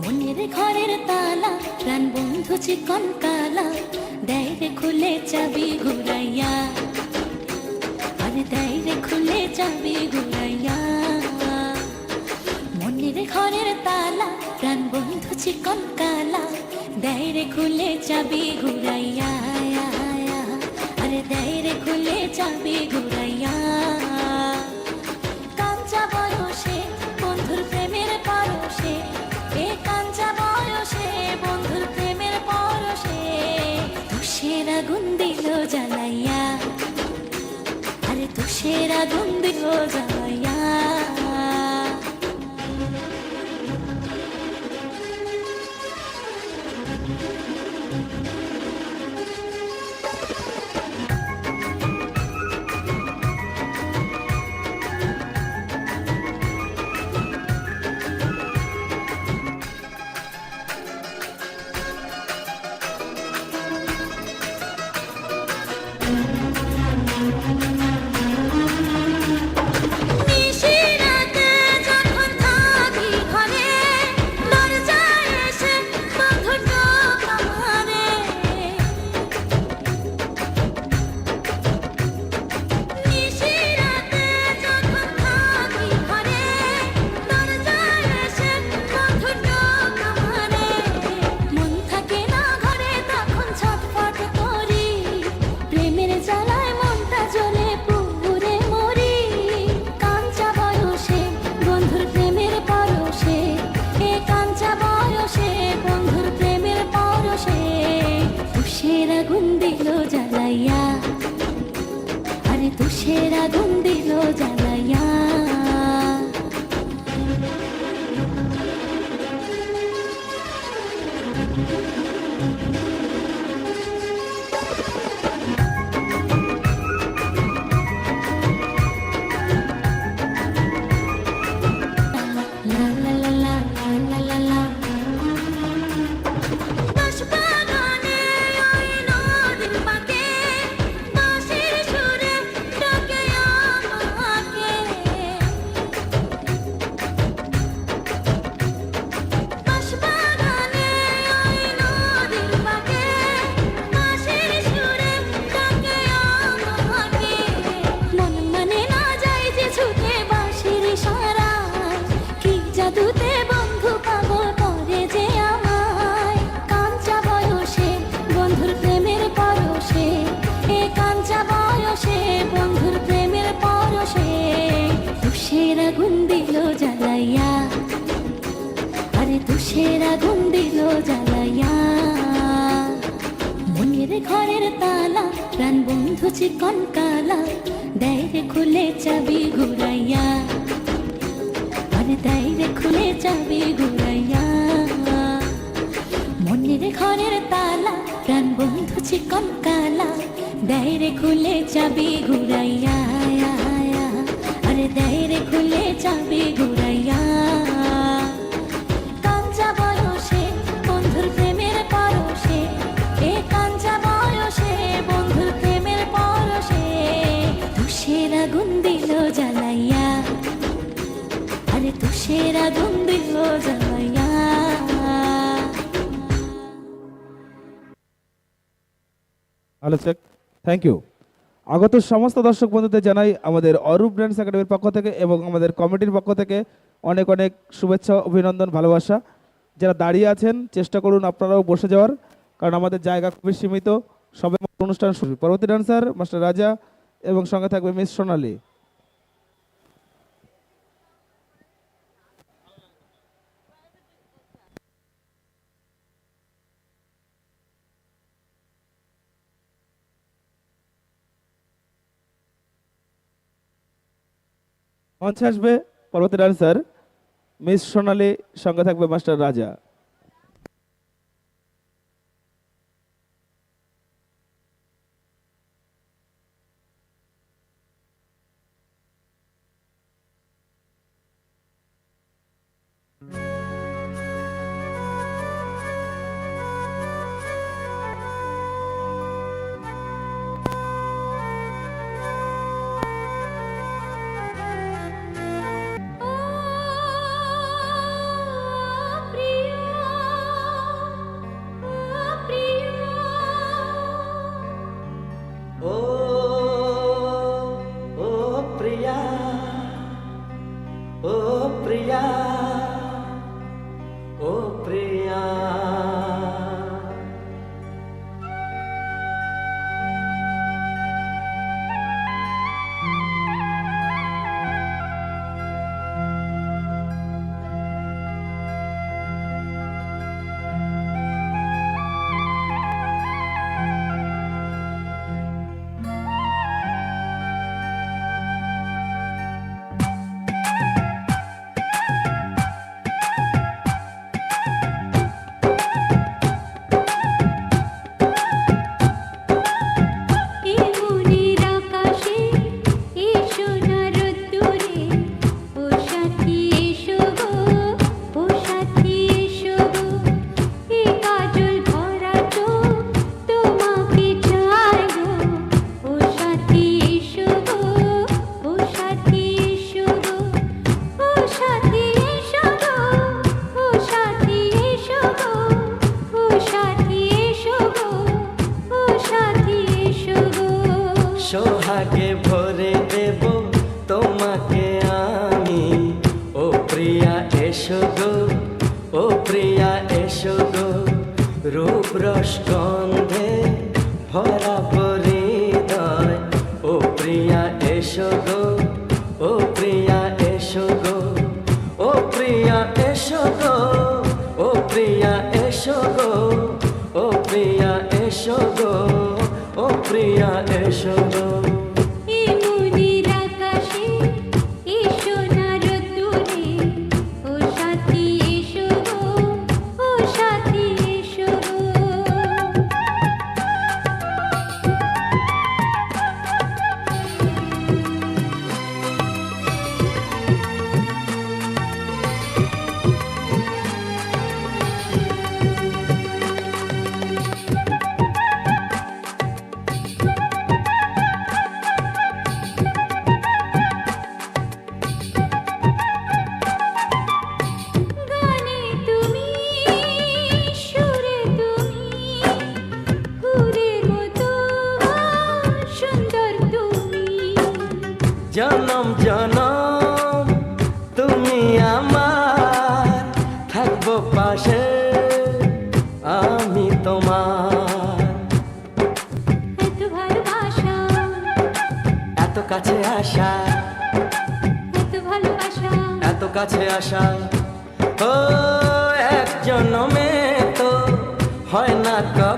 মনের ঘরের তালা প্রাণ বন্ধু চিকন কালা দেয় রে খুলে চাবি ঘুরাইয়া আরে দেয় রে খুলে চাবি ঘুরাইয়া মনের ঘরের তালা প্রাণ বন্ধু চিকন কালা দেয় রে খুলে চাবি ঘুরাইয়া আরে দেয় রে খুলে চাবি ঘুরাইয়া। কাঞ্চা বয়সে, বন্ধুর প্রেমের পরশে। এ কাঞ্চা বয়সে, বন্ধুর প্রেমের পরশে। তুষের আগুন দিল জ্বালাইয়া। আরে তুষের আগুন দিল জ্বালাইয়া। তালা, প্রাণ বন্ধু চিকন কালা, দেয় খুলে চাবি ঘুরাইয়া। আরে দেয় খুলে চাবি ঘুরাইয়া। মনের ঘরের তালা, প্রাণ বন্ধু চিকন কালা, দেয় খুলে চাবি ঘুরাইয়া। আরে দেয় খুলে চাবি ঘুরাইয়া। আলোচক থ্যাংক ইউ আগত সমস্ত দর্শক বন্ধুদের জানাই আমাদের অরূপ ডান্স একাডেমির পক্ষ থেকে এবং আমাদের কমিটির পক্ষ থেকে অনেক অনেক শুভেচ্ছা, অভিনন্দন, ভালোবাসা। যারা দাঁড়িয়ে আছেন, চেষ্টা করুন আপনারাও বসে যাওয়ার, কারণ আমাদের জায়গা খুবই সীমিত। সবে অনুষ্ঠান শুরু। পরবর্তী ডান্সার মাস্টার রাজা এবং সঙ্গে থাকবে মিস সোনালী মঞ্চে আসবে পরবর্তী ডান্সার মিস সোনালী সঙ্গে থাকবে মাস্টার রাজা। ও প্রিয়া। গো ও প্রিয়া এসো গো। জনম জনম তুমি আমার থাকব পাশে আমি তোমার। এত ভালোবাসা। এত কাছে আসা। এত ভালোবাসা। এত কাছে আসা। ও এক জনমে তো হয় না কব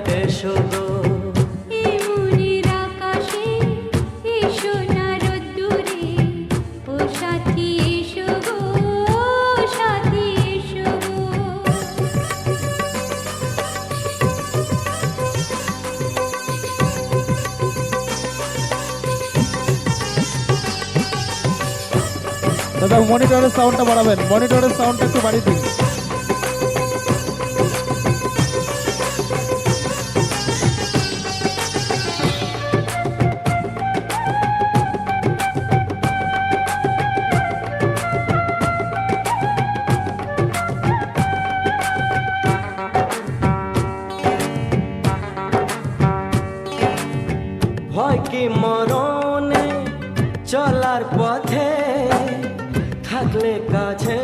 মনিটরের সাউন্ডটা বাড়াবেন। মনিটরের সাউন্ডটা একটু বাড়িয়ে দিন। আসলে কাছে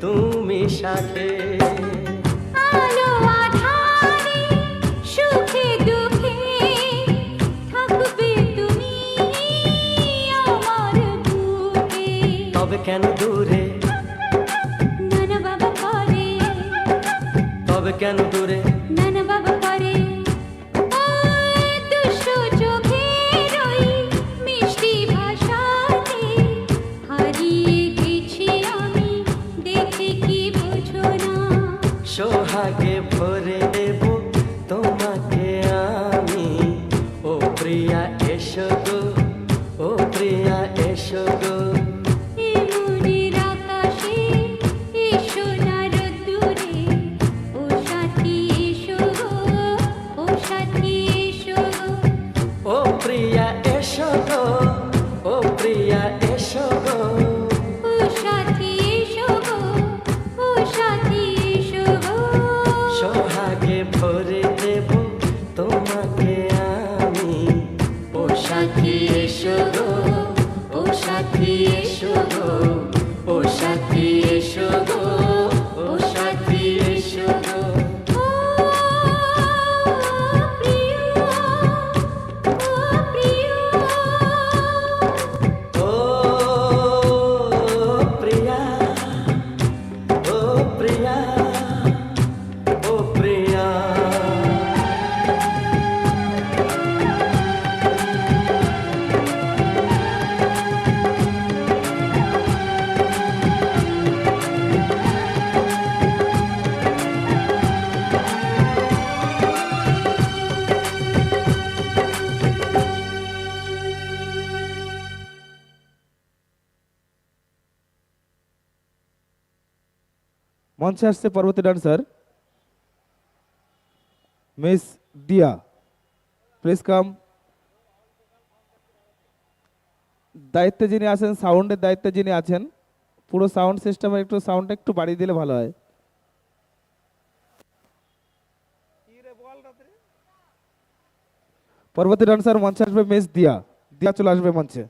তুমি সাথে। কেন দূরে? তবে কেন দূরে? ওরে মঞ্চে আসছে পরবর্তী dancer. Miss Diya please come. দায়িত্বে যিনি আছেন সাউন্ডের দায়িত্বে যিনি আছেন পুরো সাউন্ড সিস্টেমের একটু সাউন্ড একটু বাড়িয়ে দিলে ভালো হয়। পরবর্তী ডান্সার মঞ্চে আসবে মিস দিয়া দিয়া চলে আসবে মঞ্চে।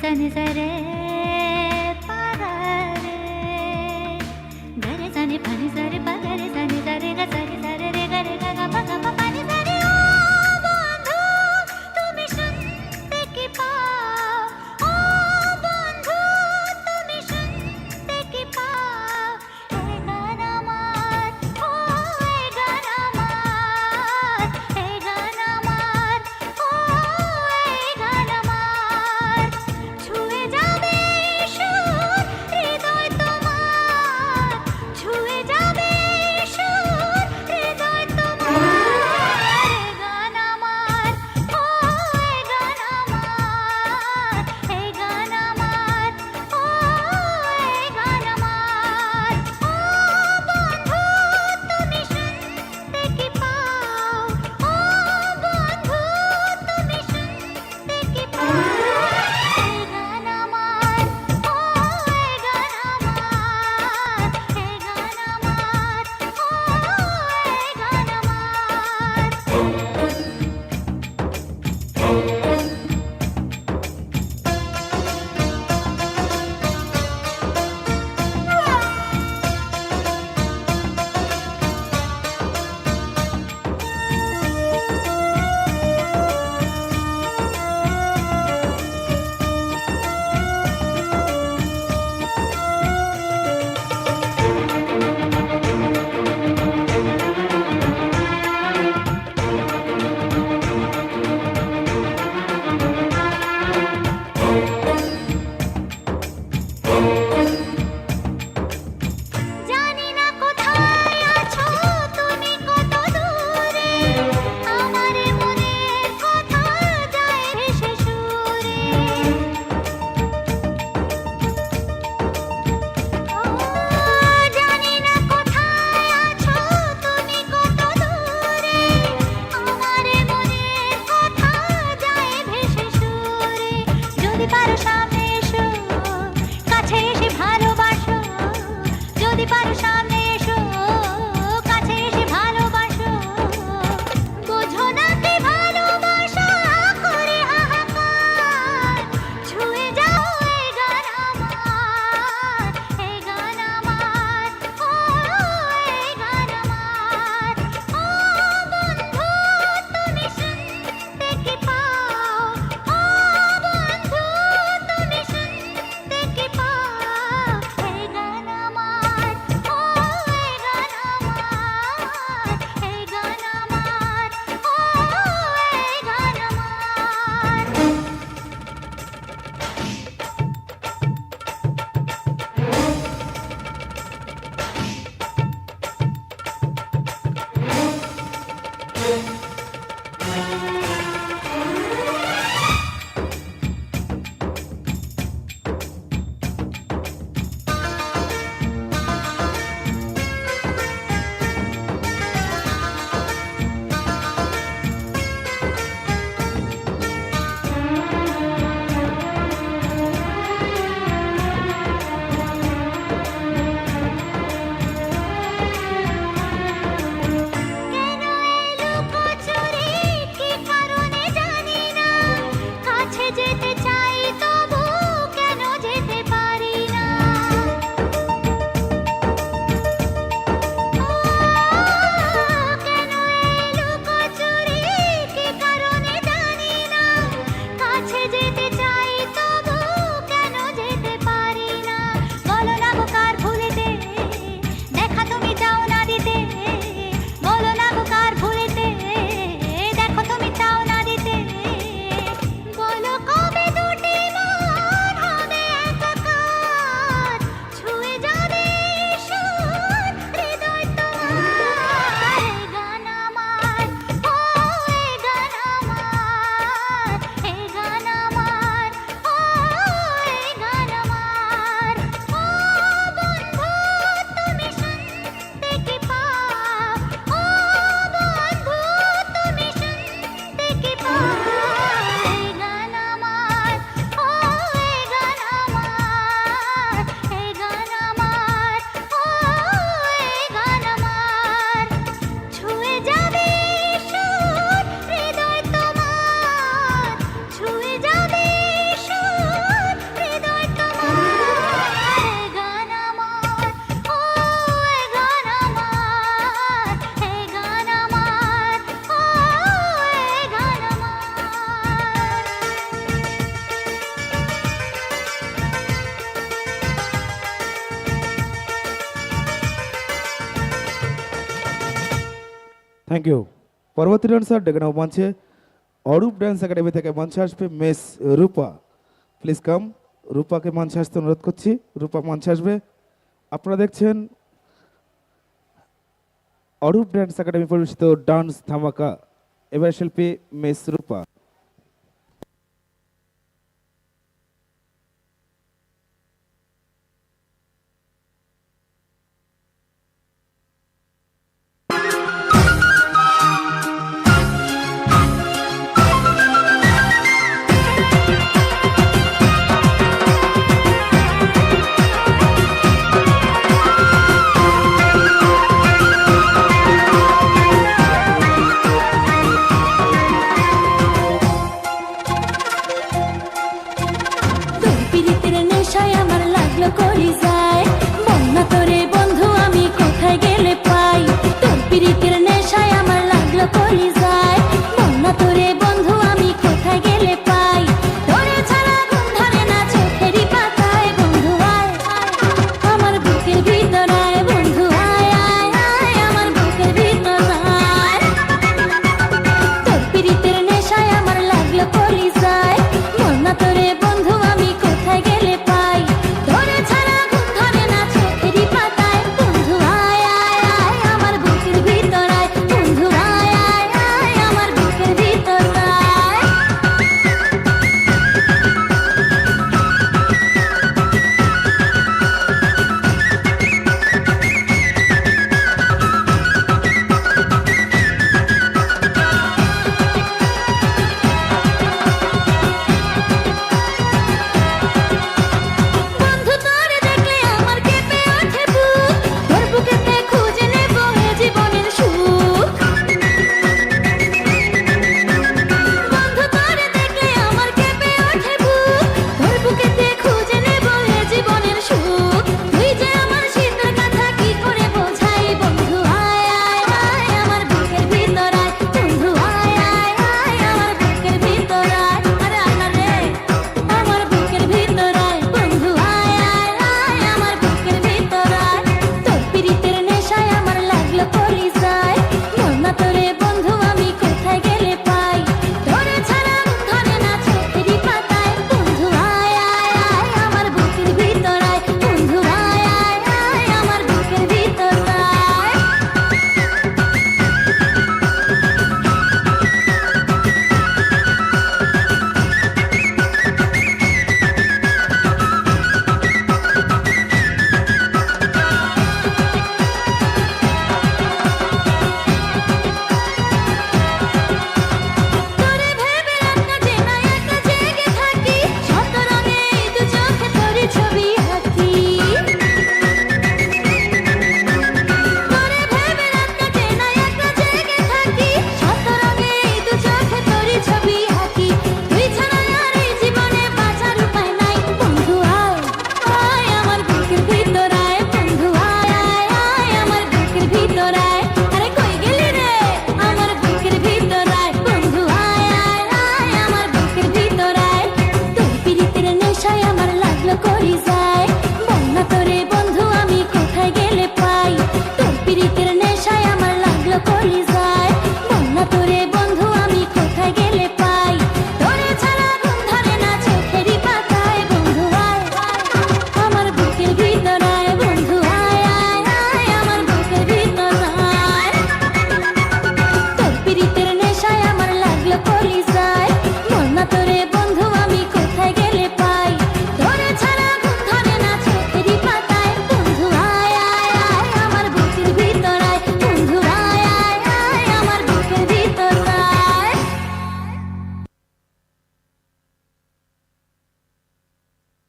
ಸನಿ ಸರೇ পরবর্তী ডান্সার ডেকে নেব মঞ্চে। অরূপ ড্যান্স একাডেমি থেকে মঞ্চে আসবে মেস রূপা। প্লিজ কাম রূপাকে মঞ্চে আসতে অনুরোধ করছি। রূপা মঞ্চে আসবে। আপনারা দেখছেন অরূপ ড্যান্স একাডেমি পরিবেশিত ডান্স ধামাকা। এবার শিল্পী মেস রূপা। নেশায় আমার লাগল কলি যায় বন্যা তোরে বন্ধু আমি কোথায় গেলে পাই? তোর পিড়িতে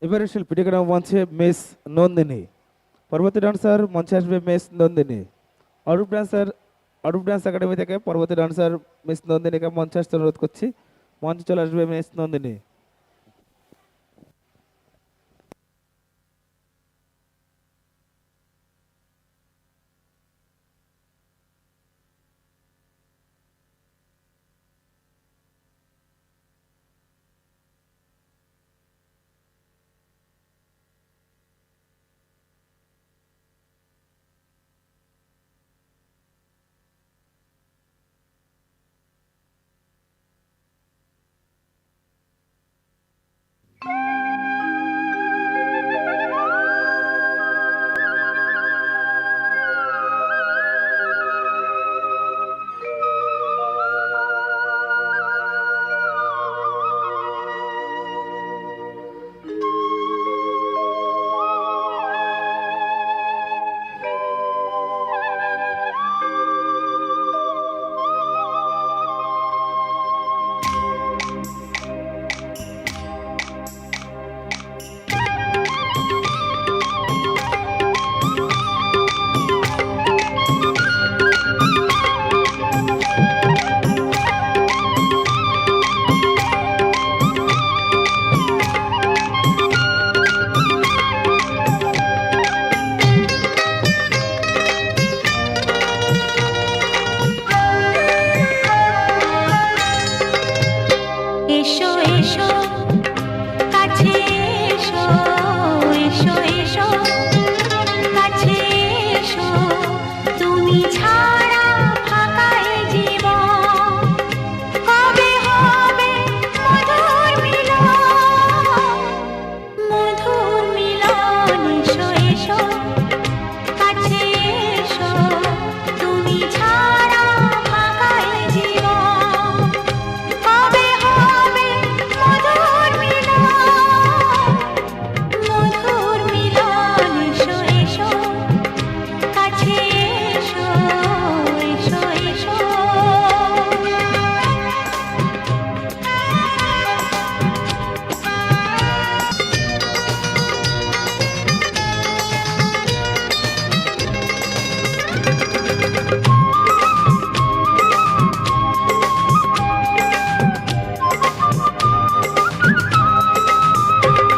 ডিফারেন্সিয়াল পিডিগ্রাম মঞ্চে মেস নন্দিনী পর্বতী ডান্সার মঞ্চে আসবে miss Nandini Arup dancer Arup dance academy থেকে পর্বতী ডান্সার মেস নন্দিনীকে মঞ্চে আসতে অনুরোধ করছি মঞ্চে চলে আসবে মেস নন্দিনী